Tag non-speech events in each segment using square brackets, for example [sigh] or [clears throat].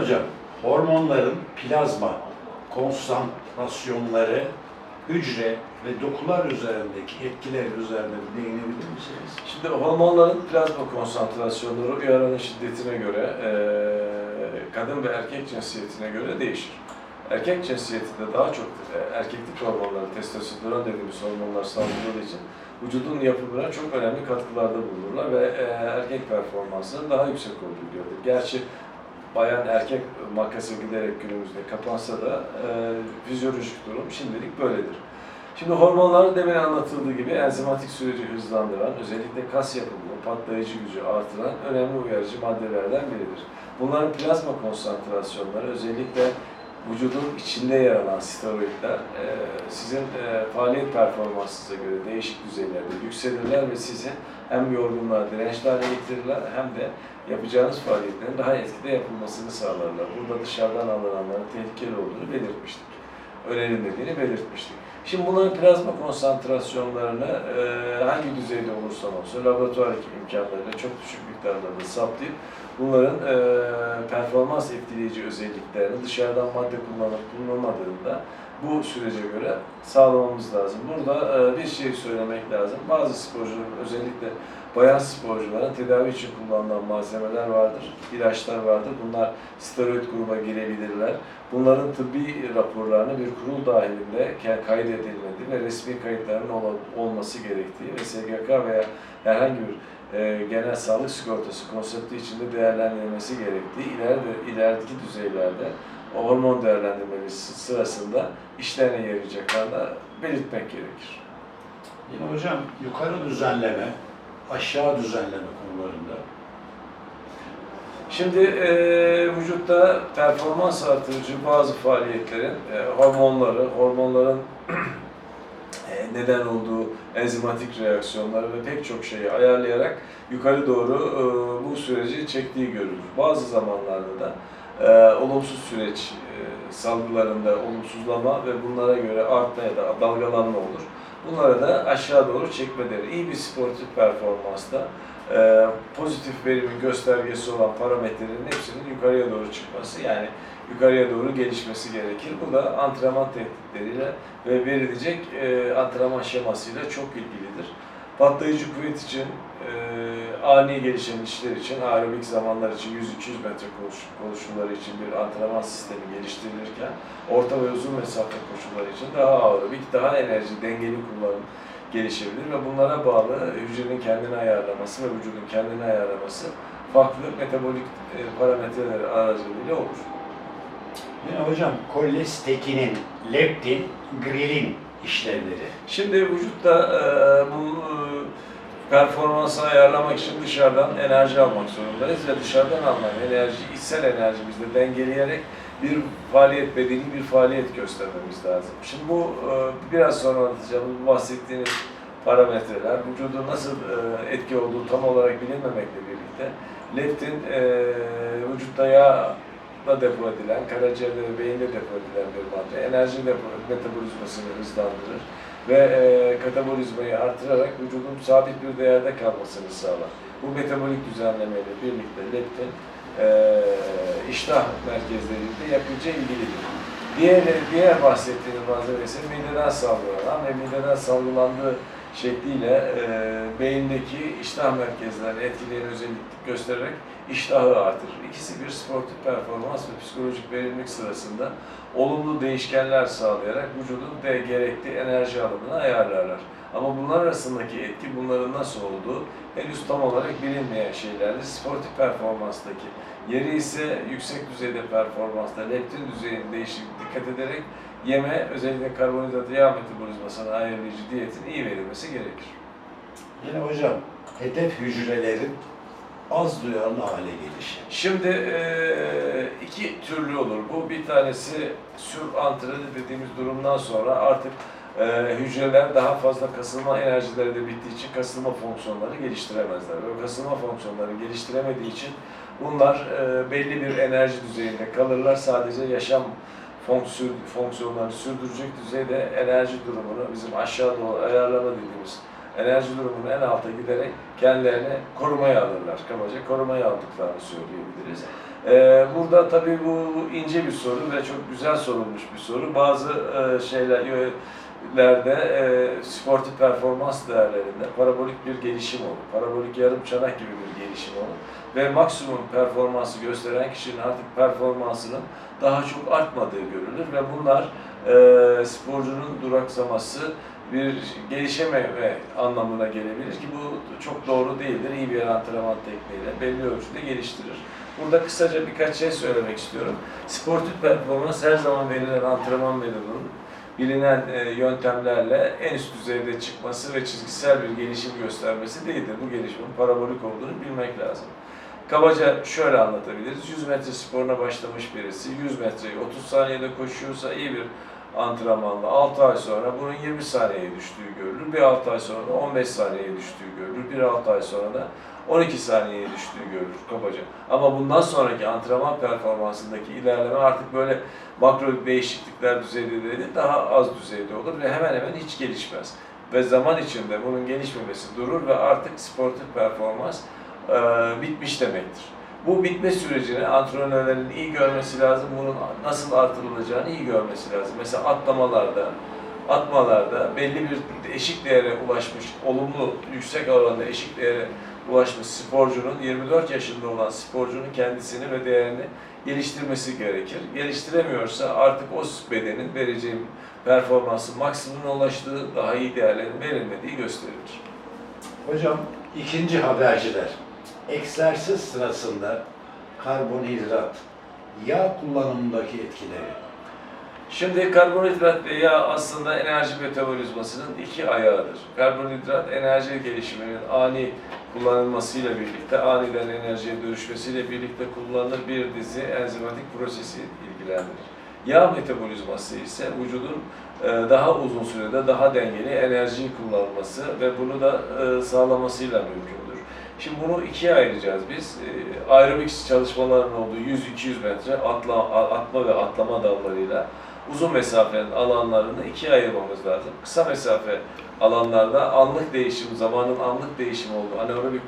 Hocam, hormonların plazma konsantrasyonları hücre ve dokular üzerindeki etkileri üzerinde değinebilir misiniz? Şimdi hormonların plazma konsantrasyonları uyaranın şiddetine göre, eee, kadın ve erkek cinsiyetine göre değişir. Erkek cinsiyetinde daha çok e, erkeklik hormonları, testosteron dediğimiz hormonlar salgıladığı için vücudun yapımına çok önemli katkılarda bulunurlar ve e, erkek performansının daha yüksek olduğu görülür. Gerçi bayan erkek makası giderek günümüzde kapansa da e, fizyolojik durum şimdilik böyledir. Şimdi hormonlar demin anlatıldığı gibi enzimatik süreci hızlandıran, özellikle kas yapımını, patlayıcı gücü artıran önemli uyarıcı maddelerden biridir. Bunların plazma konsantrasyonları özellikle vücudun içinde yer alan steroidler e, sizin e, faaliyet performansınıza göre değişik düzeylerde yükselirler ve sizi hem yorgunluğa dirençli hale getirirler hem de yapacağınız faaliyetlerin daha etkili yapılmasını sağlarlar. Burada dışarıdan alınanların tehlikeli olduğunu belirtmiştik. Önerilmediğini belirtmiştik. Şimdi bunların plazma konsantrasyonlarını e, hangi düzeyde olursa olsun laboratuvar imkanlarıyla çok düşük miktarlarda saptayıp bunların e, performans etkileyici özelliklerini dışarıdan madde kullanıp kullanılmadığında bu sürece göre sağlamamız lazım. Burada e, bir şey söylemek lazım. Bazı sporcuların özellikle bayan sporcuların tedavi için kullanılan malzemeler vardır, ilaçlar vardır. Bunlar steroid gruba girebilirler. Bunların tıbbi raporlarını bir kurul dahilinde kaydedilmedi ve resmi kayıtların ol- olması gerektiği ve SGK veya herhangi bir e, genel sağlık sigortası konsepti içinde değerlendirilmesi gerektiği ileride, ilerideki düzeylerde o hormon değerlendirmesi sırasında işlerine yarayacaklarını belirtmek gerekir. Yine hocam yukarı düzenleme, aşağı düzenleme konularında Şimdi e, vücutta performans artırıcı bazı faaliyetlerin e, hormonları, hormonların [clears throat] e, neden olduğu enzimatik reaksiyonları ve pek çok şeyi ayarlayarak yukarı doğru e, bu süreci çektiği görülür. Bazı zamanlarda da e, olumsuz süreç e, salgılarında olumsuzlama ve bunlara göre artma ya da dalgalanma olur. Bunlara da aşağı doğru çekme denir. İyi bir sportif performansta e, pozitif verimin göstergesi olan parametrelerin hepsinin yukarıya doğru çıkması yani yukarıya doğru gelişmesi gerekir. Bu da antrenman tehditleriyle ve verilecek e, antrenman şemasıyla çok ilgilidir. Patlayıcı kuvvet için, e, ani gelişen işler için, aerobik zamanlar için 100-200 metre koşu, koşuları için bir antrenman sistemi geliştirilirken, orta ve uzun mesafe koşuları için daha aerobik, daha enerji, dengeli kullanım gelişebilir ve bunlara bağlı hücrenin kendini ayarlaması ve vücudun kendini ayarlaması farklı metabolik e, parametreler aracılığıyla olur. Yine hocam kolestekinin, leptin, ghrelin işlevleri. Şimdi vücutta e, bu e, performansı ayarlamak için dışarıdan enerji almak zorundayız ve dışarıdan alınan enerji içsel enerjimizle dengeleyerek bir faaliyet, bedeni bir faaliyet göstermemiz lazım. Şimdi bu e, biraz sonra anlatacağımız bu bahsettiğiniz parametreler vücudun nasıl e, etki olduğu tam olarak bilinmemekle birlikte leptin e, vücutta yağ da depo edilen, karaciğerde ve beyinde depo edilen bir madde. Enerji depo, metabolizmasını hızlandırır ve e, katabolizmayı artırarak vücudun sabit bir değerde kalmasını sağlar. Bu metabolik düzenlemeyle birlikte leptin e, iştah merkezleriyle yakınca ilgilidir. Diğer, diğer bahsettiğimiz malzeme ise mideden salgılanan ve mideden salgılandığı şekliyle e, beyindeki iştah merkezlerini etkileyen özellik göstererek iştahı artırır. İkisi bir sportif performans ve psikolojik verimlilik sırasında olumlu değişkenler sağlayarak vücudun de gerekli enerji alımını ayarlarlar. Ama bunlar arasındaki etki, bunların nasıl olduğu henüz tam olarak bilinmeyen şeylerdir. Sportif performanstaki yeri ise yüksek düzeyde performansta leptin düzeyinin değişikliğine dikkat ederek yeme, özellikle karbonhidrat yağ metabolizmasına ayarlayıcı diyetin iyi verilmesi gerekir. Yine hocam hedef hücrelerin az duyarlı hale gelişi. Şimdi iki türlü olur bu. Bir tanesi sür antrede dediğimiz durumdan sonra artık hücreler daha fazla kasılma enerjileri de bittiği için kasılma fonksiyonları geliştiremezler. Ve kasılma fonksiyonları geliştiremediği için bunlar eee, belli bir enerji düzeyinde kalırlar. Sadece yaşam fonksiyon, fonksiyonlarını sürdürecek düzeyde enerji durumunu bizim aşağı doğru ayarlama dediğimiz enerji durumunun en alta giderek kendilerini korumaya alırlar. Kabaca korumaya aldıklarını söyleyebiliriz. Ee, burada tabii bu ince bir soru ve çok güzel sorulmuş bir soru. Bazı e, şeyler yönlerde e, sportif performans değerlerinde parabolik bir gelişim olur. Parabolik yarım çanak gibi bir gelişim olur. Ve maksimum performansı gösteren kişinin artık performansının daha çok artmadığı görülür ve bunlar e, sporcunun duraksaması bir gelişememe anlamına gelebilir ki bu çok doğru değildir. İyi bir antrenman tekniğiyle belli ölçüde geliştirir. Burada kısaca birkaç şey söylemek istiyorum. Sportif performans her zaman verilen antrenman metodunun bilinen e, yöntemlerle en üst düzeyde çıkması ve çizgisel bir gelişim göstermesi değildir. Bu gelişimin parabolik olduğunu bilmek lazım. Kabaca şöyle anlatabiliriz. 100 metre sporuna başlamış birisi 100 metreyi 30 saniyede koşuyorsa iyi bir antrenmanla 6 ay sonra bunun 20 saniyeye düştüğü görülür. Bir 6 ay sonra da 15 saniyeye düştüğü görülür. Bir 6 ay sonra da 12 saniyeye düştüğü görülür kabaca. Ama bundan sonraki antrenman performansındaki ilerleme artık böyle makro değişiklikler düzeyde değil, daha az düzeyde olur ve hemen hemen hiç gelişmez. Ve zaman içinde bunun gelişmemesi durur ve artık sportif performans e, bitmiş demektir. Bu bitme sürecini antrenörlerin iyi görmesi lazım. Bunun nasıl artırılacağını iyi görmesi lazım. Mesela atlamalarda, atmalarda belli bir eşik değere ulaşmış, olumlu, yüksek oranda eşik değere ulaşmış sporcunun, 24 yaşında olan sporcunun kendisini ve değerini geliştirmesi gerekir. Geliştiremiyorsa artık o bedenin vereceği performansın maksimumuna ulaştığı, daha iyi değerlerin verilmediği gösterilir. Hocam ikinci haberciler. Egzersiz sırasında karbonhidrat, yağ kullanımındaki etkileri. Şimdi karbonhidrat ve yağ aslında enerji metabolizmasının iki ayağıdır. Karbonhidrat enerji gelişiminin ani kullanılmasıyla birlikte, aniden enerjiye dönüşmesiyle birlikte kullanılır bir dizi enzimatik prosesi ilgilendirir. Yağ metabolizması ise vücudun e, daha uzun sürede daha dengeli enerjiyi kullanması ve bunu da e, sağlamasıyla mümkündür. Şimdi bunu ikiye ayıracağız biz. E, Aerobik çalışmaların olduğu 100-200 metre atla, atma ve atlama dallarıyla uzun mesafenin alanlarını ikiye ayırmamız lazım. Kısa mesafe alanlarda anlık değişim, zamanın anlık değişim olduğu anaerobik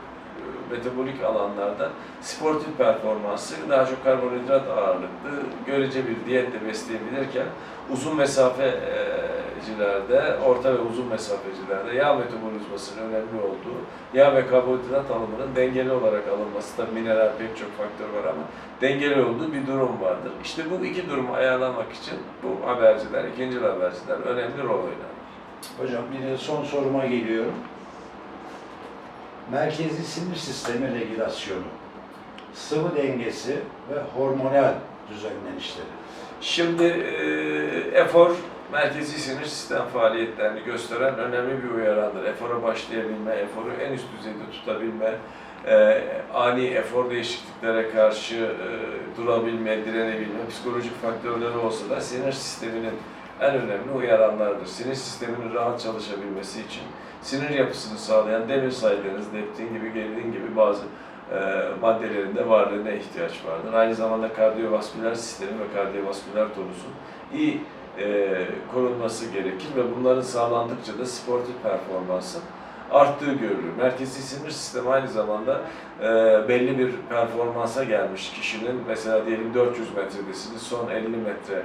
metabolik alanlarda sportif performansı daha çok karbonhidrat ağırlıklı görece bir diyetle besleyebilirken uzun mesafecilerde, orta ve uzun mesafecilerde yağ metabolizmasının önemli olduğu, yağ ve karbonhidrat alımının dengeli olarak alınması, tabii mineral pek çok faktör var ama dengeli olduğu bir durum vardır. İşte bu iki durumu ayarlamak için bu haberciler, ikinci haberciler önemli rol oynar. Hocam bir de son soruma geliyorum. Merkezi sinir sistemi regülasyonu, sıvı dengesi ve hormonal düzenlenişleri. Şimdi e, efor merkezi sinir sistem faaliyetlerini gösteren önemli bir uyarandır. Efora başlayabilme, eforu en üst düzeyde tutabilme, e, ani efor değişikliklere karşı e, durabilme, direnebilme, psikolojik faktörleri olsa da sinir sisteminin en önemli uyaranlardır. Sinir sisteminin rahat çalışabilmesi için sinir yapısını sağlayan demir sayılarınız, leptin gibi, gerilin gibi bazı e, maddelerin de varlığına ihtiyaç vardır. Aynı zamanda kardiyovasküler sistemi ve kardiyovasküler tonusun iyi e, korunması gerekir ve bunların sağlandıkça da sportif performansın arttığı görülür. Merkezi sinir sistemi aynı zamanda e, belli bir performansa gelmiş kişinin mesela diyelim 400 metredesiniz, son 50 metre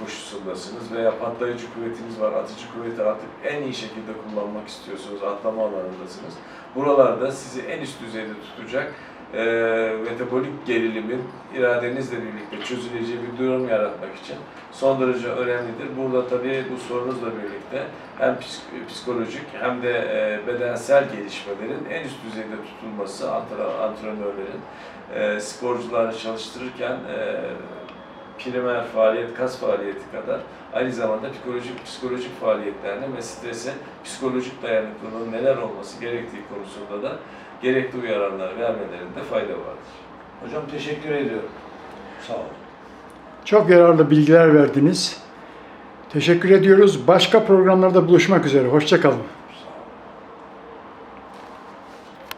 koşusundasınız veya patlayıcı kuvvetiniz var, atıcı kuvveti artık en iyi şekilde kullanmak istiyorsunuz, atlama alanındasınız. Buralarda sizi en üst düzeyde tutacak e, metabolik gerilimin iradenizle birlikte çözüleceği bir durum yaratmak için son derece önemlidir. Burada tabii bu sorunuzla birlikte hem psik- psikolojik hem de e, bedensel gelişmelerin en üst düzeyde tutulması antre- antrenörlerin e, sporcuları çalıştırırken e, primer faaliyet, kas faaliyeti kadar aynı zamanda psikolojik psikolojik faaliyetlerine ve strese psikolojik dayanıklılığın neler olması gerektiği konusunda da gerekli uyaranlar vermelerinde fayda vardır. Hocam teşekkür ediyorum. Sağ olun. Çok yararlı bilgiler verdiniz. Teşekkür ediyoruz. Başka programlarda buluşmak üzere. Hoşçakalın.